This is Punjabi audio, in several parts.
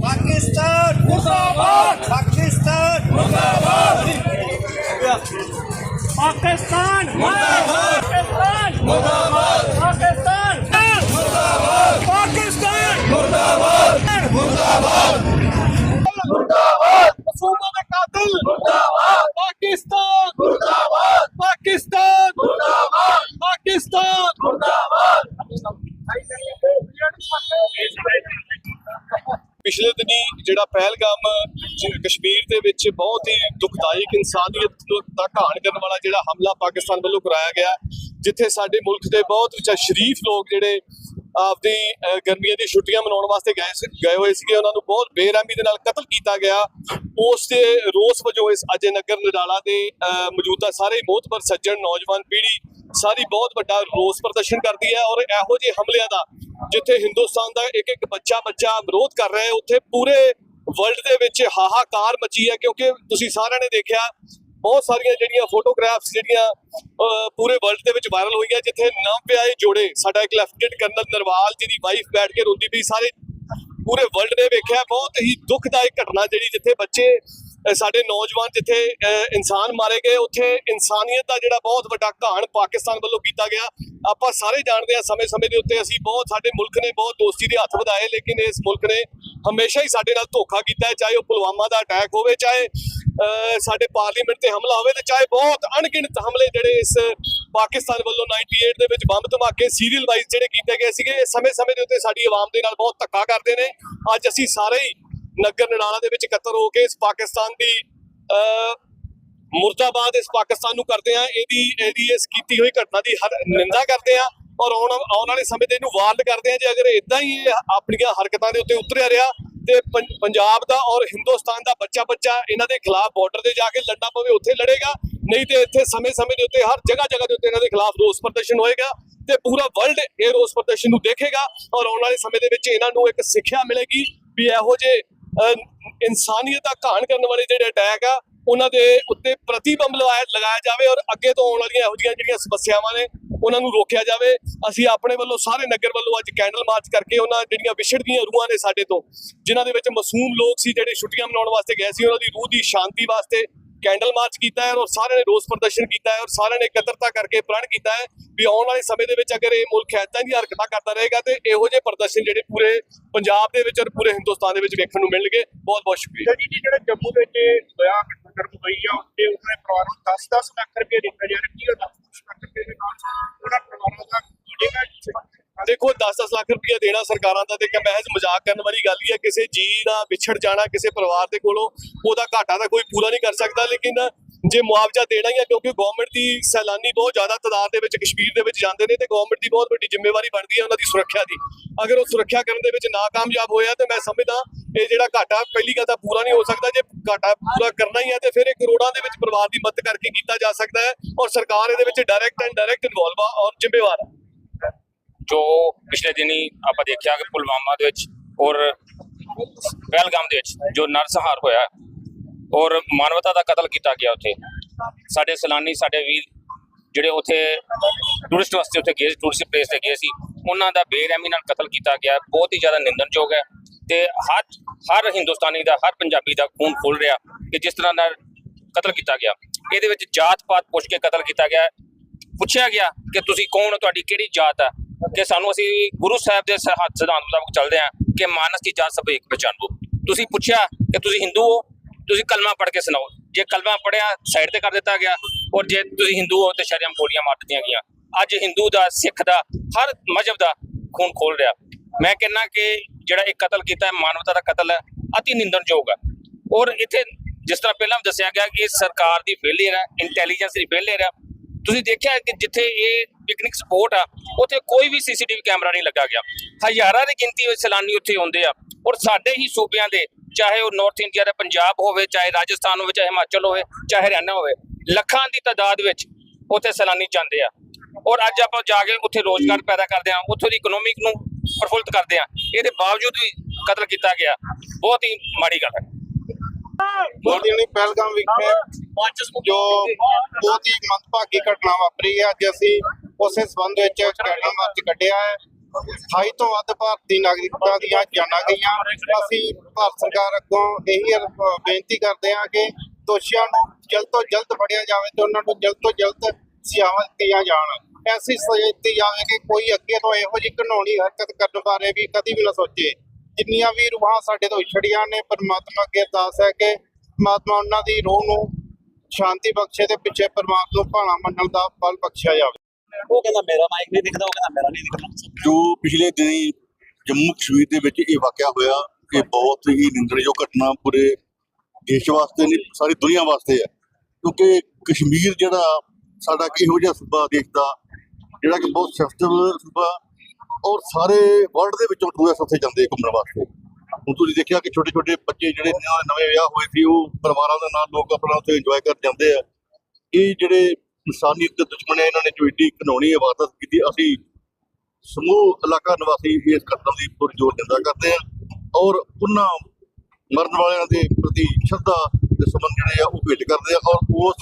ਪਾਕਿਸਤਾਨ ਮੁਰਦਾਬਾਦ ਪਾਕਿਸਤਾਨ ਮੁਰਦਾਬਾਦ ਪਾਕਿਸਤਾਨ ਮੁਰਦਾਬਾਦ ਪਾਕਿਸਤਾਨ ਮੁਰਦਾਬਾਦ ਪਾਕਿਸਤਾਨ ਮੁਰਦਾਬਾਦ ਪਾਕਿਸਤਾਨ ਮੁਰਦਾਬਾਦ ਮੁਰਦਾਬਾਦ ਮੁਰਦਾਬਾਦ ਸੂਬਾ ਦੇ ਕਾਤਿਲ ਮੁਰਦਾਬਾਦ ਪਾਕਿਸਤਾਨ ਮੁਰਦਾਬਾਦ ਪਾਕਿਸਤਾਨ ਮੁਰਦਾਬਾਦ ਪਾਕਿਸਤਾਨ ਪਿਛਲੇ ਦਿਨੀ ਜਿਹੜਾ ਪਹਿਲਗਾਮ ਕਸ਼ਮੀਰ ਦੇ ਵਿੱਚ ਬਹੁਤ ਹੀ ਦੁਖਦਾਇਕ ਇਨਸਾਨੀਅਤ ਦਾ ਘਾਣ ਕਰਨ ਵਾਲਾ ਜਿਹੜਾ ਹਮਲਾ ਪਾਕਿਸਤਾਨ ਵੱਲੋਂ ਕਰਾਇਆ ਗਿਆ ਜਿੱਥੇ ਸਾਡੇ ਮੁਲਕ ਦੇ ਬਹੁਤ ਵਿਚਾਰ ਸ਼ਰੀਫ ਲੋਕ ਜਿਹੜੇ ਆਪਦੀ ਗਰਮੀਆਂ ਦੀ ਛੁੱਟੀਆਂ ਮਨਾਉਣ ਵਾਸਤੇ ਗਏ ਸੀ- ਗਏ ਹੋਏ ਸੀਗੇ ਉਹਨਾਂ ਨੂੰ ਬਹੁਤ ਬੇਰਹਿਮੀ ਦੇ ਨਾਲ ਕਤਲ ਕੀਤਾ ਗਿਆ। ਉਸ ਦੇ ਰੋਸ ਵਜੋਂ ਇਸ ਅਜੇ ਨਗਰ ਨਡਾਲਾ ਦੇ ਅਹ, ਮੌਜੂਦਾ ਸਾਰੇ ਮੋਹਤਬਰ ਸੱਜਣ ਨੌਜਵਾਨ ਪੀੜ੍ਹੀ ਸਾਰੀ ਬਹੁਤ ਵੱਡਾ ਰੋਸ ਪ੍ਰਦਰਸ਼ਨ ਕਰਦੀ ਹੈ ਔਰ ਇਹੋ ਜਿਹੇ ਹਮਲਿਆਂ ਦਾ ਜਿੱਥੇ ਹਿੰਦੁਸਤਾਨ ਦਾ ਇੱਕ ਇੱਕ ਬੱਚਾ ਬੱਚਾ ਵਿਰੋਧ ਕਰ ਰਿਹਾ ਹੈ, ਉੱਥੇ ਪੂਰੇ ਵਰਲਡ ਦੇ ਵਿੱਚ ਹਾਹਾਕਾਰ ਮਚੀ ਹੈ, ਕਿਉਂਕਿ ਤੁਸੀਂ ਸਾਰਿਆਂ ਨੇ ਦੇਖਿਆ, ਬਹੁਤ ਸਾਰੀਆਂ ਜਿਹੜੀਆਂ ਫੋਟੋਗ੍ਰਾਫਸ ਜਿਹੜੀਆਂ ਪੂਰੇ ਵਰਲਡ ਦੇ ਵਿੱਚ ਵਾਇਰਲ ਹੋਈਆਂ, ਜਿੱਥੇ ਨਵ ਵਿਆਹੇ ਜੋੜੇ, ਸਾਡਾ ਇੱਕ ਲੈਫਟੀਨੈਂਟ ਕਰਨਲ ਨਰਵਾਲ ਜਿਹਦੀ ਵਾਈਫ ਬੈਠ ਕੇ ਰੋਂਦੀ ਪਈ, ਸਾਰੇ ਪੂਰੇ ਵਰਲਡ ਨੇ ਵੇਖਿਆ, ਬਹੁਤ ਹੀ ਦੁਖਦਾਇਕ ਘਟਨਾ ਜਿਹੜੀ ਜਿੱਥੇ ਬੱਚੇ ਸਾਡੇ ਨੌਜਵਾਨ ਜਿੱਥੇ ਇਨਸਾਨ ਮਾਰੇ ਗਏ, ਉੱਥੇ ਇਨਸਾਨੀਅਤ ਦਾ ਜਿਹੜਾ ਬਹੁਤ ਵੱਡਾ ਘਾਣ ਪਾਕਿਸਤਾਨ ਵੱਲੋਂ ਕੀਤਾ ਗਿਆ। ਆਪਾਂ ਸਾਰੇ ਜਾਣਦੇ ਹਾਂ ਸਮੇਂ-ਸਮੇਂ ਦੇ ਉੱਤੇ ਅਸੀਂ ਬਹੁਤ, ਸਾਡੇ ਮੁਲਕ ਨੇ ਬਹੁਤ ਦੋਸਤੀ ਦੇ ਹੱਥ ਵਧਾਏ, ਲੇਕਿਨ ਇਸ ਮੁਲਕ ਨੇ ਹਮੇਸ਼ਾ ਹੀ ਸਾਡੇ ਨਾਲ ਧੋਖਾ ਕੀਤਾ ਹੈ, ਚਾਹੇ ਉਹ ਪੁਲਵਾਮਾ ਦਾ ਅਟੈਕ ਹੋਵੇ, ਚਾਹੇ ਸਾਡੇ ਪਾਰਲੀਮੈਂਟ ਤੇ ਹਮਲਾ ਹੋਵੇ ਤੇ ਚਾਹੇ ਬਹੁਤ ਅਣਗਿਣਤ ਹਮਲੇ ਜਿਹੜੇ ਇਸ ਪਾਕਿਸਤਾਨ ਵੱਲੋਂ 98 ਦੇ ਵਿੱਚ ਬੰਬ ਧਮਾਕੇ ਸੀਰੀਅਲ ਵਾਈਜ਼ ਜਿਹੜੇ ਕੀਤੇ ਗਏ ਸੀਗੇ, ਇਹ ਸਮੇਂ-ਸਮੇਂ ਦੇ ਉੱਤੇ ਸਾਡੀ ਆਵਾਮ ਦੇ ਨਾਲ ਬਹੁਤ ਧੱਕਾ ਕਰਦੇ ਨੇ। ਅੱਜ ਅਸੀਂ ਸਾਰੇ ਹੀ ਨਗਰ ਨਡਾਲਾ ਦੇ ਵਿੱਚ ਇਕੱਤਰ ਹੋ ਕੇ ਇਸ ਪਾਕਿਸਤਾਨ ਦੀ ਅਹ, ਮੁਰਦਾਬਾਦ ਇਸ ਪਾਕਿਸਤਾਨ ਨੂੰ ਕਰਦੇ ਆ। ਇਹਦੀ ਇਹਦੀ ਇਸ ਕੀਤੀ ਹੋਈ ਘਟਨਾ ਦੀ ਨਿੰਦਾ ਕਰਦੇ ਆ ਔਰ ਆਉਣ ਆਉਣ ਵਾਲੇ ਸਮੇਂ ਤੇ ਇਹਨੂੰ ਵਾਰਡ ਕਰਦੇ ਆ। ਜੇ ਅਗਰ ਇਦਾਂ ਹੀ ਆਪਣੀਆਂ ਹਰਕਤਾਂ ਦੇ ਉੱਤੇ ਉਤਰਿਆ ਰਿਹਾ ਤੇ ਪੰਜਾਬ ਦਾ ਔਰ ਹਿੰਦੁਸਤਾਨ ਦਾ ਬੱਚਾ ਬੱਚਾ ਇਹਨਾਂ ਦੇ ਖਿਲਾਫ ਬਾਰਡਰ ਤੇ ਜਾ ਕੇ ਲੜਨਾ ਪਵੇ ਉੱਥੇ ਲੜੇਗਾ। ਨਹੀਂ ਤੇ ਇੱਥੇ ਸਮੇਂ-ਸਮੇਂ ਦੇ ਉੱਤੇ ਹਰ ਜਗ੍ਹਾ ਜਗ੍ਹਾ ਦੇ ਉੱਤੇ ਇਹਨਾਂ ਦੇ ਖਿਲਾਫ ਰੋਸ ਪ੍ਰਦਰਸ਼ਨ ਹੋਏਗਾ ਤੇ ਪੂਰਾ ਵਰਲਡ ਇਹ ਰੋਸ ਪ੍ਰਦਰਸ਼ਨ ਨੂੰ ਦੇਖੇਗਾ ਔਰ ਆਉਣ ਵਾਲੇ ਸਮੇਂ ਦੇ ਵਿੱਚ ਇਹਨਾਂ ਨੂੰ ਇੱਕ ਸਿੱਖਿਆ ਮਿਲੇਗੀ ਵੀ ਇਹੋ ਜਿਹੇ ਇਨਸਾਨੀਅਤ ਦਾ ਘਾਣ ਕਰਨ ਵਾਲੇ ਜਿਹੜੇ ਅਟੈਕ ਆ, ਉਹਨਾਂ ਦੇ ਉੱਤੇ ਪ੍ਰਤੀਬੰਬ ਲਗਾਇਆ ਲਗਾਇਆ ਜਾਵੇ ਔਰ ਅੱਗੇ ਤੋਂ ਆਉਣ ਵਾਲੀਆਂ ਇਹੋ ਜਿਹੀਆਂ ਜਿਹੜੀਆਂ ਸਮੱਸਿਆਵਾਂ ਨੇ, ਉਹਨਾਂ ਨੂੰ ਰੋਕਿਆ ਜਾਵੇ। ਅਸੀਂ ਆਪਣੇ ਵੱਲੋਂ ਸਾਰੇ ਨਗਰ ਵੱਲੋਂ ਅੱਜ ਕੈਂਡਲ ਮਾਰਚ ਕਰਕੇ ਉਹਨਾਂ ਜਿਹੜੀਆਂ ਵਿਛੜਦੀਆਂ ਰੂਹਾਂ ਨੇ ਸਾਡੇ ਤੋਂ, ਜਿਨ੍ਹਾਂ ਦੇ ਵਿੱਚ ਮਾਸੂਮ ਲੋਕ ਸੀ ਜਿਹੜੇ ਛੁੱਟੀਆਂ ਮਨਾਉਣ ਵਾਸਤੇ ਗਏ ਸੀ, ਉਹਨਾਂ ਦੀ ਰੂਹ ਦੀ ਸ਼ਾਂਤੀ ਵਾਸਤੇ ਕੈਂਡਲ ਮਾਰਚ ਕੀਤਾ ਹੈ ਔਰ ਸਾਰਿਆਂ ਨੇ ਰੋਸ ਪ੍ਰਦਰਸ਼ਨ ਕੀਤਾ ਹੈ ਔਰ ਸਾਰਿਆਂ ਨੇ ਇਕੱਤਰਤਾ ਕਰਕੇ ਪ੍ਰਣ ਕੀਤਾ ਹੈ ਵੀ ਆਉਣ ਵਾਲੇ ਸਮੇਂ ਦੇ ਵਿੱਚ ਅਗਰ ਇਹ ਮੁਲਕ ਏਦਾਂ ਦੀ ਹਰਕਤਾਂ ਕਰਦਾ ਰਹੇਗਾ ਤੇ ਇਹੋ ਜਿਹੇ ਪ੍ਰਦਰਸ਼ਨ ਜਿਹੜੇ ਪੂਰੇ ਪੰਜਾਬ ਦੇ ਵਿੱਚ ਔਰ ਪੂਰੇ ਹਿੰਦੁਸਤਾਨ ਦੇ ਵਿੱਚ ਵੇਖਣ ਨੂੰ ਮਿਲਣਗੇ। ਬਹੁਤ ਬਹੁਤ ਸ਼ੁਕਰੀਆ। ਜੀ ਜੀ ਜਿਹੜਾ ਜੰਮੂ ਵਿੱਚ ਹੋਇਆ ਘਟਨਾਕ੍ਰਮ ਹੋਈ ਆ ਉੱਤੇ ਉਹਨੇ ਪਰਿਵਾਰ ਨੂੰ 10-10 ਲੱਖ ਰੁਪਏ ਦਿੱਤਾ ਜਾ ਰਿਹਾ। ਕੀ ਉਹ 10 ਲੱਖ ਰੁਪਏ ਦੇ ਨਾਲ ਉਹਨਾਂ ਪਰਿਵਾਰਾਂ ਦਾ ਜਿਹੜਾ ਦੇਖੋ 10-10 ਲੱਖ ਰੁਪਇਆ ਦੇਣਾ ਸਰਕਾਰਾਂ ਦਾ ਤੇ ਇੱਕ ਮਹਿਜ਼ ਮਜ਼ਾਕ ਕਰਨ ਵਾਲੀ ਗੱਲ ਹੀ ਹੈ, ਕਿਸੇ ਜੀ ਦਾ ਵਿਛੜ ਜਾਣਾ ਕਿਸੇ ਪਰਿਵਾਰ ਦੇ ਕੋਲੋਂ, ਉਹਦਾ ਘਾਟਾ ਤਾਂ ਕੋਈ ਪੂਰਾ ਨਹੀਂ ਕਰ ਸਕਦਾ, ਲੇਕਿਨ ਜੇ ਮੁਆਵਜ਼ਾ ਦੇਣਾ ਹੀ ਹੈ, ਕਿਉਂਕਿ ਗਵਰਨਮੈਂਟ ਦੀ ਸੈਲਾਨੀ ਬਹੁਤ ਜ਼ਿਆਦਾ ਤਾਦਾਦ ਦੇ ਵਿੱਚ ਕਸ਼ਮੀਰ ਦੇ ਵਿੱਚ ਜਾਂਦੇ ਨੇ ਤੇ ਗਵਰਨਮੈਂਟ ਦੀ ਬਹੁਤ ਵੱਡੀ ਜ਼ਿੰਮੇਵਾਰੀ ਬਣਦੀ ਹੈ ਉਹਨਾਂ ਦੀ ਸੁਰੱਖਿਆ ਦੀ। ਅਗਰ ਉਹ ਸੁਰੱਖਿਆ ਕਰਨ ਦੇ ਵਿੱਚ ਨਾਕਾਮਯਾਬ ਹੋਇਆ, ਤੇ ਮੈਂ ਸਮਝਦਾ ਇਹ ਜਿਹੜਾ ਘਾਟਾ ਪਹਿਲੀ ਗੱਲ ਤਾਂ ਪੂਰਾ ਨਹੀਂ ਹੋ ਸਕਦਾ, ਜੇ ਘਾਟਾ ਪੂਰਾ ਕਰਨਾ ਹੀ ਹੈ, ਤੇ ਫਿਰ ਇਹ ਕਰੋੜਾਂ ਦੇ ਵਿੱਚ ਪਰਿਵਾਰ ਦੀ ਮਦਦ ਕਰਕੇ ਕੀਤਾ ਜਾ ਸਕਦਾ ਹੈ ਔਰ ਸਰਕਾਰ ਇਹਦੇ ਵਿੱਚ ਡਾਇਰੈਕਟ ਐਂਡ ਡਾਇਰੈਕਟ ਇਨਵੋਲਵ ਔਰ ਜ਼ਿੰਮੇਵਾਰ ਹੈ ਜੋ ਪਿਛਲੇ ਦਿਨੀ ਆਪਾਂ ਦੇਖਿਆ ਕਿ ਪੁਲਵਾਮਾ ਦੇ ਵਿੱਚ ਔਰ ਪਹਿਲਗਾਮ ਦੇ ਵਿੱਚ ਜੋ ਨਰਸਹਾਰ ਹੋਇਆ ਔਰ ਮਾਨਵਤਾ ਦਾ ਕਤਲ ਕੀਤਾ ਗਿਆ ਉੱਥੇ। ਸਾਡੇ ਸੈਲਾਨੀ, ਸਾਡੇ ਵੀਰ ਜਿਹੜੇ ਉੱਥੇ ਟੂਰਿਸਟ ਵਾਸਤੇ ਉੱਥੇ ਗਏ ਟੂਰਿਸਟ ਪਲੇਸ ਤੇ ਗਏ ਸੀ, ਉਹਨਾਂ ਦਾ ਬੇਰਹਿਮੀ ਨਾਲ ਕਤਲ ਕੀਤਾ ਗਿਆ। ਬਹੁਤ ਹੀ ਜ਼ਿਆਦਾ ਨਿੰਦਣਯੋਗ ਹੈ ਤੇ ਹਰ ਹਰ ਹਿੰਦੁਸਤਾਨੀ ਦਾ, ਹਰ ਪੰਜਾਬੀ ਦਾ ਖੂਨ ਖੁੱਲ ਰਿਹਾ ਕਿ ਜਿਸ ਤਰ੍ਹਾਂ ਨਾਲ ਕਤਲ ਕੀਤਾ ਗਿਆ। ਇਹਦੇ ਵਿੱਚ ਜਾਤ ਪਾਤ ਪੁੱਛ ਕੇ ਕਤਲ ਕੀਤਾ ਗਿਆ। ਪੁੱਛਿਆ ਗਿਆ ਕਿ ਤੁਸੀਂ ਕੌਣ ਹੋ, ਤੁਹਾਡੀ ਕਿਹੜੀ ਜਾਤ ਹੈ ਕਿ ਸਾਨੂੰ ਅਸੀਂ ਗੁਰੂ ਸਾਹਿਬ ਦੇ ਸਿਧਾਂਤ ਮੁਤਾਬਕ ਚੱਲਦੇ ਹਾਂ ਕਿ ਮਾਨਸ ਦੀ ਜਾਤ ਸਭ ਇੱਕ ਪਛਾਣੋ। ਤੁਸੀਂ ਪੁੱਛਿਆ ਕਿ ਤੁਸੀਂ ਹਿੰਦੂ ਹੋ, ਤੁਸੀਂ ਕਲਮਾ ਪੜ੍ਹ ਕੇ ਸੁਣਾਓ। ਜੇ ਕਲਮਾ ਪੜਿਆ ਸਾਈਡ ਤੇ ਕਰ ਦਿੱਤਾ ਗਿਆ, ਔਰ ਜੇ ਤੁਸੀਂ ਹਿੰਦੂ ਹੋ ਤੇ ਸ਼ਰਮ ਗੋਲੀਆਂ ਮਾਰ ਦਿੱਤੀਆਂ ਗਈਆਂ। ਅੱਜ ਹਿੰਦੂ ਦਾ, ਸਿੱਖ ਦਾ, ਹਰ ਮਜ਼ਹਬ ਦਾ ਖੂਨ ਖੋਲ ਰਿਹਾ। ਮੈਂ ਕਹਿੰਨਾ ਕਿ ਜਿਹੜਾ ਇਹ ਕਤਲ ਕੀਤਾ ਹੈ, ਮਾਨਵਤਾ ਦਾ ਕਤਲ ਹੈ, ਅਤੀ ਨਿੰਦਣਯੋਗ ਹੈ। ਔਰ ਇੱਥੇ ਜਿਸ ਤਰ੍ਹਾਂ ਪਹਿਲਾਂ ਵੀ ਦੱਸਿਆ ਗਿਆ ਕਿ ਇਹ ਸਰਕਾਰ ਦੀ ਫੇਲਿਅਰ ਹੈ ਇੰਟੈਲੀਜੈਂਸ ਦੀ ਫੇਲਿਅਰ ਹੈ ਤੁਸੀਂ ਦੇਖਿਆ ਕਿ ਜਿੱਥੇ ਇਹ ਪਿਕਨਿਕ ਸਪੋਟ ਆ, ਉੱਥੇ ਕੋਈ ਵੀ ਸੀਸੀਟੀਵੀ ਕੈਮਰਾ ਨਹੀਂ ਲੱਗਾ ਗਿਆ। ਹਜ਼ਾਰਾਂ ਦੀ ਗਿਣਤੀ ਵਿੱਚ ਸੈਲਾਨੀ ਉੱਥੇ ਆਉਂਦੇ ਆ ਔਰ ਸਾਡੇ ਹੀ ਸੂਬਿਆਂ ਦੇ, ਚਾਹੇ ਉਹ ਨਾਰਥ ਇੰਡੀਆ ਦਾ ਪੰਜਾਬ ਹੋਵੇ, ਚਾਹੇ ਰਾਜਸਥਾਨ ਹੋਵੇ, ਚਾਹੇ ਹਿਮਾਚਲ ਹੋਵੇ, ਚਾਹੇ ਹਰਿਆਣਾ ਹੋਵੇ, ਲੱਖਾਂ ਦੀ ਤਾਦਾਦ ਵਿੱਚ ਉੱਥੇ ਸੈਲਾਨੀ ਜਾਂਦੇ ਆ। ਔਰ ਅੱਜ ਆਪਾਂ ਜਾ ਕੇ ਉੱਥੇ ਰੋਜ਼ਗਾਰ ਪੈਦਾ ਕਰਦੇ ਆ, ਉੱਥੋਂ ਦੀ ਇਕਨੋਮਿਕ ਨੂੰ ਪ੍ਰਫੁੱਲਤ ਕਰਦੇ ਆ। ਇਹਦੇ ਬਾਵਜੂਦ ਵੀ ਕਤਲ ਕੀਤਾ ਗਿਆ। ਬਹੁਤ ਹੀ ਮਾੜੀ ਗੱਲ ਹੈ। ਬਹੁਤ ਪਹਿਲਗਾਮ ਵਿਖੇ ਜੋ ਬਹੁਤ ਹੀ ਮੰਦਭਾਗੀ ਘਟਨਾ ਵਾਪਰੀ ਹੈ, ਅੱਜ ਅਸੀਂ ਉਸੇ ਸਬੰਧ ਵਿੱਚ ਕੈਂਡਲ ਮਾਰਚ ਕੱਢਿਆ ਹੈ। 28 ਤੋਂ ਵੱਧ ਭਾਰਤੀ ਨਾਗਰਿਕਾਂ ਦੀਆਂ ਜਾਨਾਂ ਗਈਆਂ। ਅਸੀਂ ਭਾਰਤ ਸਰਕਾਰ ਅੱਗੋਂ ਇਹੀ ਬੇਨਤੀ ਕਰਦੇ ਹਾਂ ਕਿ ਦੋਸ਼ੀਆਂ ਨੂੰ ਜਲਦ ਤੋਂ ਜਲਦ ਫੜਿਆ ਜਾਵੇ ਤੇ ਉਹਨਾਂ ਨੂੰ ਜਲਦ ਤੋਂ ਜਲਦ ਸਜ਼ਾਵਾਂ ਦਿੱਤੀਆਂ ਜਾਣ। ਐਸੀ ਸਜ਼ਾ ਦਿੱਤੀ ਜਾਵੇ ਕਿ ਕੋਈ ਅੱਗੇ ਤੋਂ ਇਹੋ ਜਿਹੀ ਘਿਨੌਣੀ ਹਰਕਤ ਕਰਨ ਬਾਰੇ ਵੀ ਕਦੀ ਵੀ ਨਾ ਸੋਚੇ। ਜਿੰਨੀਆਂ ਵੀ ਰੂਹਾਂ ਸਾਡੇ ਤੋਂ ਵਿਛੜੀਆਂ ਨੇ ਪਰਮਾਤਮਾ ਅੱਗੇ ਅਰਦਾਸ ਹੈ ਕਿ ਪਰਮਾਤਮਾ ਉਹਨਾਂ ਦੀ ਰੂਹ ਨੂੰ ਸ਼ਾਂਤੀ ਬਖਸ਼ੇ ਤੇ ਪਿੱਛੇ ਪਰਮਾਤਮਾ ਨੂੰ ਭਾਣਾ ਮੰਨਣ ਦਾ ਬਲ ਬਖਸ਼ਿਆ ਜਾਵੇ। ਉਹ ਕਹਿੰਦਾ ਮੇਰਾ ਮਾਈਕ ਨਹੀਂ ਦਿਖਦਾ ਉਹ ਕਹਿੰਦਾ ਮੇਰਾ ਨਹੀਂ ਦਿਖਦਾ। ਜੋ ਪਿਛਲੇ ਦਿਨੀ ਜੰਮੂ ਕਸ਼ਮੀਰ ਦੇ ਵਿੱਚ ਇਹ ਵਾਕਿਆ ਹੋਇਆ ਇਹ ਬਹੁਤ ਹੀ ਨਿੰਦਣਯੋਗ ਘਟਨਾ ਪੂਰੇ ਦੇਸ਼ ਵਾਸਤੇ ਨਹੀਂ ਸਾਰੀ ਦੁਨੀਆ ਵਾਸਤੇ ਹੈ। ਕਿਉਂਕਿ ਕਸ਼ਮੀਰ ਜਿਹੜਾ ਸਾਡਾ ਇੱਕ ਇਹੋ ਜਿਹਾ ਸੂਬਾ ਦੇਸ਼ ਦਾ ਜਿਹੜਾ ਕਿ ਬਹੁਤ ਸੈਂਸਿਟਿਵ ਸੂਬਾ ਔਰ ਸਾਰੇ ਵਰਲਡ ਦੇ ਵਿੱਚੋਂ ਟੂਰਿਸਟ ਉੱਥੇ ਜਾਂਦੇ ਘੁੰਮਣ ਵਾਸਤੇ। ਹੁਣ ਤੁਸੀਂ ਦੇਖਿਆ ਕਿ ਛੋਟੇ ਛੋਟੇ ਬੱਚੇ ਜਿਹੜੇ ਨਵੇਂ ਵਿਆਹ ਹੋਏ ਸੀ, ਉਹ ਪਰਿਵਾਰਾਂ ਦੇ ਨਾਲ ਲੋਕ ਆਪਣਾ ਉੱਥੇ ਇੰਜੋਏ ਕਰ ਜਾਂਦੇ ਆ। ਇਹ ਜਿਹੜੇ ਇਨਸਾਨੀਅਤ ਦੇ ਦੁਸ਼ਮਣ ਹੈ ਇਹਨਾਂ ਨੇ ਜੋ ਏਡੀ ਘਿਨੌਣੀ ਇਬਾਦਤ ਕੀਤੀ, ਅਸੀਂ ਸਮੂਹ ਇਲਾਕਾ ਨਿਵਾਸੀ ਇਸ ਘਟਨਾ ਦੀ ਪੂਰੀ ਜ਼ੋਰ ਦਿੰਦਾ ਕਰਦੇ ਆ ਔਰ ਉਹਨਾਂ ਮਰਨ ਵਾਲਿਆਂ ਦੇ ਪ੍ਰਤੀ ਸ਼ਰਧਾ ਦੇ ਸੰਬੰਧ ਜਿਹੜੇ ਆ, ਉਹ ਭੇਟ ਕਰਦੇ ਆ ਔਰ ਉਸ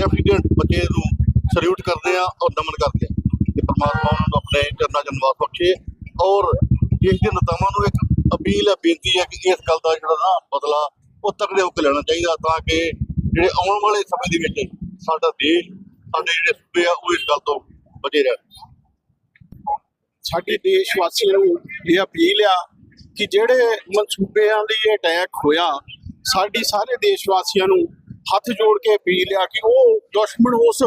ਡੈਫੀਡੈਂਟ ਬੱਚੇ ਨੂੰ ਸਲੂਟ ਕਰਦੇ ਆ ਔਰ ਨਮਨ ਕਰਦੇ ਆ। ਕਿ ਪਰਮਾਤਮਾ ਉਹਨਾਂ ਨੂੰ ਆਪਣੇ ਚਰਨਾਂ 'ਚ ਔਰ ਦੇਸ਼ ਦੇ ਨੇਤਾਵਾਂ ਨੂੰ ਇੱਕ ਅਪੀਲ ਹੈ ਬੇਨਤੀ ਹੈ ਕਿ ਇਸ ਗੱਲ ਦਾ ਜਿਹੜਾ ਨਾ ਬਦਲਾ ਉਹ ਤਕੜੇ ਹੋ ਕੇ ਲੈਣਾ ਚਾਹੀਦਾ ਤਾਂ ਕਿ ਜਿਹੜੇ ਆਉਣ ਵਾਲੇ ਸਮੇਂ ਦੇ ਵਿੱਚ ਸਾਡਾ ਦੇਸ਼, ਸਾਡੇ ਜਿਹੜੇ ਸੂਬੇ ਆ, ਉਹ ਇਸ ਗੱਲ ਤੋਂ ਬਚੇ ਰਹਿਣ। ਸਾਡੇ ਦੇਸ਼ ਵਾਸੀਆਂ ਨੂੰ ਇਹ ਅਪੀਲ ਆ ਕਿ ਜਿਹੜੇ ਮਨਸੂਬਿਆਂ ਲਈ ਅਟੈਕ ਹੋਇਆ, ਸਾਡੀ ਸਾਰੇ ਦੇਸ਼ ਵਾਸੀਆਂ ਨੂੰ ਹੱਥ ਜੋੜ ਕੇ ਅਪੀਲ ਆ ਕਿ ਉਹ ਦੁਸ਼ਮਣ ਉਸ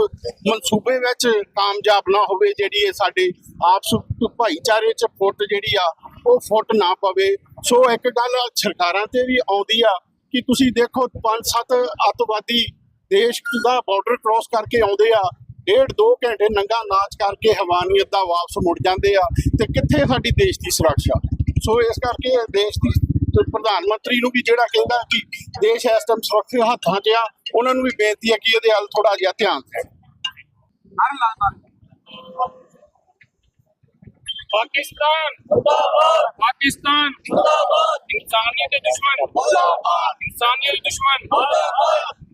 ਮਨਸੂਬੇ ਵਿੱਚ ਕਾਮਯਾਬ ਨਾ ਹੋਵੇ ਜਿਹੜੀ ਇਹ ਸਾਡੇ ਆਪਸ ਭਾਈਚਾਰੇ 'ਚ ਫੁੱਟ ਜਿਹੜੀ ਆ, ਉਹ ਫੁੱਟ ਨਾ ਪਵੇ। ਸੋ ਇੱਕ ਗੱਲ ਸਰਕਾਰਾਂ ਤੇ ਵੀ ਆਉਂਦੀ ਆ ਕਿ ਤੁਸੀਂ ਦੇਖੋ ਪੰਜ ਸੱਤ ਅੱਤਵਾਦੀ ਦੇਸ਼ ਦਾ ਬਾਰਡਰ ਕ੍ਰਾਸ ਕਰਕੇ ਆਉਂਦੇ ਆ ਡੇਢ ਦੋ ਘੰਟੇ ਨੰਗਾ ਨਾਚ ਕਰਕੇ ਹਵਾਨੀਅਤ ਦਾ ਵਾਪਸ ਮੁੜ ਜਾਂਦੇ ਆ ਤੇ ਕਿੱਥੇ ਸਾਡੀ ਦੇਸ਼ ਦੀ ਸੁਰੱਖਿਆ? ਸੋ ਇਸ ਕਰਕੇ ਦੇਸ਼ ਦੀ ਤੇ ਪ੍ਰਧਾਨ ਮੰਤਰੀ ਨੂੰ ਵੀ ਜਿਹੜਾ ਕਹਿੰਦਾ ਕਿ ਦੇਸ਼ ਇਸ ਟਾਈਮ ਸੁਰੱਖਿਅਤ ਹੱਥਾਂ 'ਚ ਆ, ਉਹਨਾਂ ਨੂੰ ਵੀ ਬੇਨਤੀ ਹੈ ਕਿ ਇਹਦੇ ਵੱਲ ਥੋੜਾ ਜਿਹਾ ਧਿਆਨ ਦੇਣ। ਪਾਕਿਸਤਾਨ ਜ਼ਿੰਦਾਬਾਦ ਪਾਕਿਸਤਾਨ ਜ਼ਿੰਦਾਬਾਦ ਇਨਸਾਨੀਅਤ ਦੇ ਦੁਸ਼ਮਣ। ਜ਼ਿੰਦਾਬਾਦ ਇਨਸਾਨੀਅਤ ਦੇ ਦੁਸ਼ਮਣ। ਜ਼ਿੰਦਾਬਾਦ